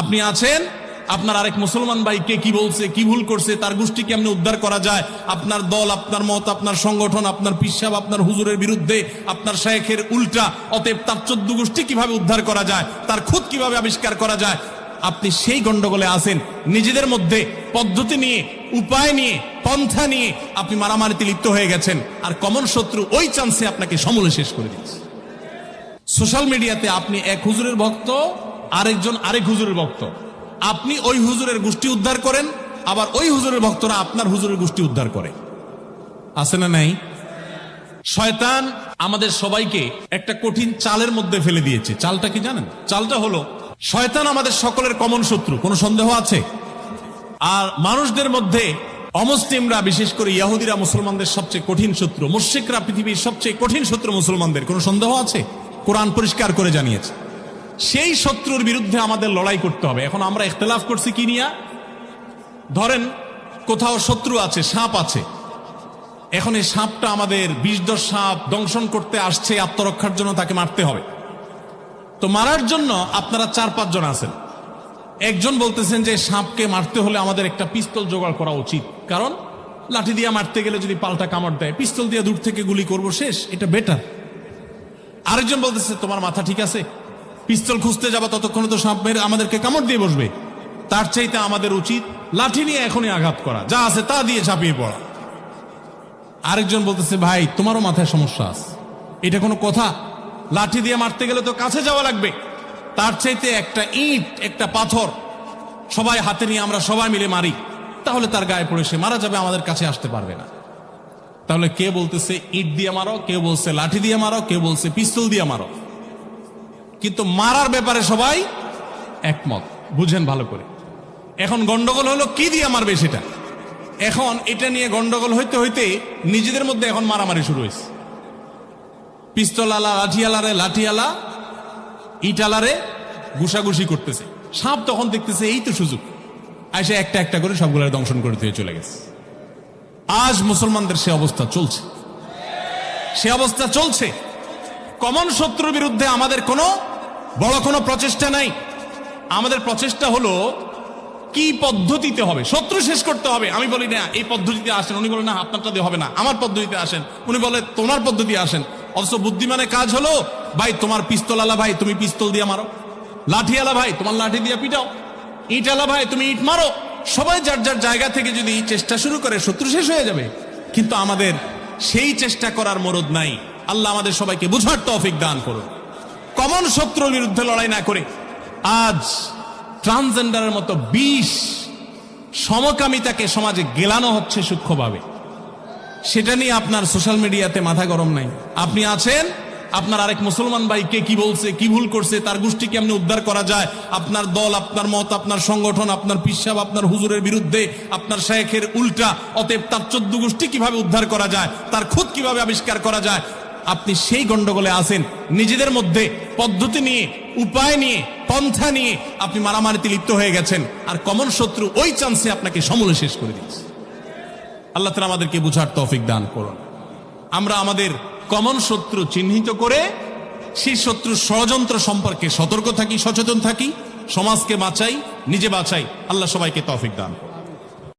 আপনি আছেন? আপনার আরেক মুসলমান ভাই কে কি বলছে, কি ভুল করছে, তার গোষ্ঠী কেমনে উদ্ধার করা যায়? আপনার দল, আপনার মত, আপনার সংগঠন, আপনার পিসাব আপনার হুজুরের বিরুদ্ধে, আপনার শেখের উল্টা, অতএব তার চোদ্দ গোষ্ঠী কীভাবে উদ্ধার করা যায়, তার খুদ কীভাবে আবিষ্কার করা যায়? আপনি সেই গন্ডগোলে আছেন, নিজেদের মধ্যে পদ্ধতি নিয়ে, উপায় নিয়ে, পন্থা নিয়ে আপনি মারামারিতে লিপ্ত হয়ে গেছেন, আর কমন শত্রু ওই চান্সে আপনাকে সমূলে শেষ করে দিচ্ছে সোশ্যাল মিডিয়াতে আপনি এক হুজুরের ভক্ত আরেকজন আরেক হুজুরের ভক্ত। আপনি ওই হুজুরের গোষ্ঠী উদ্ধার করেন, আবার ওই হুজুরের ভক্তরা আপনার হুজুরের গোষ্ঠী উদ্ধার করে। আছে না নাই? শয়তান আমাদের সবাইকে একটা কঠিন চালের মধ্যে ফেলে দিয়েছে। চালটা কি জানেন? চালটা হলো, শয়তান আমাদের সকলের কমন শত্রু। কোনো সন্দেহ আছে? আর মানুষদের মধ্যে অমুসলিমরা, বিশেষ করে ইয়াহুদিরা, মুসলমানদের সবচেয়ে কঠিন শত্রু। মুশ্রিকরা পৃথিবীর সবচেয়ে কঠিন শত্রু মুসলমানদের। কোনো সন্দেহ আছে? কোরআন পরিষ্কার করে জানিয়েছে। সেই শত্রুর বিরুদ্ধে আমাদের লড়াই করতে হবে। এখন আমরা ইখতলাফ করছি কি নিয়া? ধরেন, কোথাও শত্রু আছে, সাপ আছে। এখন এই সাপটা আমাদের বিষদর সাপ দংশন করতে আসছে, আত্মরক্ষার জন্য তাকে মারতে হবে। তো মারার জন্য আপনারা চার পাঁচজন আছেন। একজন বলতেছেন যে সাপকে মারতে হলে আমাদের একটা পিস্তল জোগাড় করা উচিত। কারণ, লাঠি দিয়ে মারতে গেলে যদি পাল্টা কামড় দেয়, পিস্তল দিয়ে দূর থেকে গুলি করব শেষ, এটা বেটার আরেকজন বলতেছে, তোমার মাথা ঠিক আছে? পিস্তল খুঁজতে যাব ততক্ষণে তো সাপ মেরে আমাদেরকে কামড় দিয়ে বসবে। তার চাইতে আমাদের উচিত লাঠি নিয়ে এখনই আঘাত করা। যা আছে তা দিয়ে ঝাঁপিয়ে পড়া। আরেকজন বলতেছে, ভাই, তোমারও মাথায় সমস্যা আছে। এটা কোনো কথা? লাঠি দিয়ে মারতে গেলে তো কাছে যাওয়া লাগবে। তার চাইতে একটা ইট, একটা পাথর সবাই হাতে নিয়ে আমরা সবাই মিলে মারি। তাহলে তার গায়ে পড়ে সে মারা যাবে, আমাদের কাছে আসতে পারবে না। তাহলে কে বলতেছে, ইট দিয়ে মারো? কেউ বলছে, লাঠি দিয়ে মারো? কেউ বলছে, পিস্তল দিয়ে মারো। কিন্তু মারার ব্যাপারে সবাই একমত। বুঝেন ভালো করে। এখন গন্ডগোল হলো কি দিয়ে মারবে সেটা? এখন এটা নিয়ে গন্ডগোল হইতে হইতে নিজেদের মধ্যে এখন মারামারি শুরু হয়েছে। পিস্তল আলা লাঠিয়ালারে লাঠিয়ালা ইটালারে ঘুষাঘুষি করতেছে। সাপ তখন দেখতেছে, এই তো সুযোগ। এসে একটা একটা করে সবগুলো দংশন করে দিয়ে চলে গেছে। আজ মুসলমানদের সে অবস্থা চলছে। সে অবস্থা চলছে। কমন শত্রুর বিরুদ্ধে আমাদের কোনো বড় কোনো প্রচেষ্টা নাই। আমাদের প্রচেষ্টা হলো, কি পদ্ধতিতে হবে? শত্রু শেষ করতে হবে। আমি বলি, না, এই পদ্ধতিতে আসেন। উনি বলেন না, আপনারটা দিয়ে হবে না। আমার পদ্ধতিতে আসেন। উনি বলে, তোমার পদ্ধতি আসেন। অথচ বুদ্ধিমানের কাজ হলো, ভাই, তোমার পিস্তল আলা ভাই, তুমি পিস্তল দিয়ে মারো। লাঠি আলা ভাই, তোমার লাঠি দিয়ে পিটাও। ইট আলা ভাই, তুমি ইট মারো। সবাই যার যার জায়গা থেকে যদি চেষ্টা শুরু করে, শত্রু শেষ হয়ে যাবে। কিন্তু আমাদের সেই চেষ্টা করার মরদ নাই। আল্লাহ আমাদের সবাইকে বুঝার তৌফিক দান করুন। কমন শত্রুর বিরুদ্ধে লড়াই না করে আজ ট্রান্সজেন্ডারের মতো বিষ সমকামিতাকে সমাজে গেলানো হচ্ছে সূক্ষ্মভাবে। সেটা নিয়ে আপনার সোশ্যাল মিডিয়াতে মাথা গরম নাই। আপনি আছেন, আপনার আরেক মুসলমান ভাই কে কি বলছে, কি ভুল করছে, তার গোষ্ঠী কেমনে উদ্ধার করা যায়, আপনার দল, আপনার মত, আপনার সংগঠন, আপনার পিসাব, আপনার হুজুরের বিরুদ্ধে, আপনার শেখের উল্টা, অতএব তার চোদ্দ গোষ্ঠী কীভাবে উদ্ধার করা যায়, তার খুদ কীভাবে আবিষ্কার করা যায় আপনি সেই গন্ডগোলে আছেন। নিজেদের মধ্যে পদ্ধতি নিয়ে, উপায় নিয়ে, পন্থা নিয়ে আপনি মারামারিতে লিপ্ত হয়ে গেছেন। আর কমন শত্রু ওই চান্সে আপনাকে সমূলে শেষ করে দিয়েছে। আল্লাহ তালা আমাদেরকে বুঝার তৌফিক দান করুন। আমরা আমাদের কমন শত্রু চিহ্নিত করে সেই শত্রুর ষড়যন্ত্র সম্পর্কে সতর্ক থাকি, সচেতন থাকি, সমাজকে বাঁচাই, নিজে বাঁচাই। আল্লাহ সবাইকে তৌফিক দান করুন।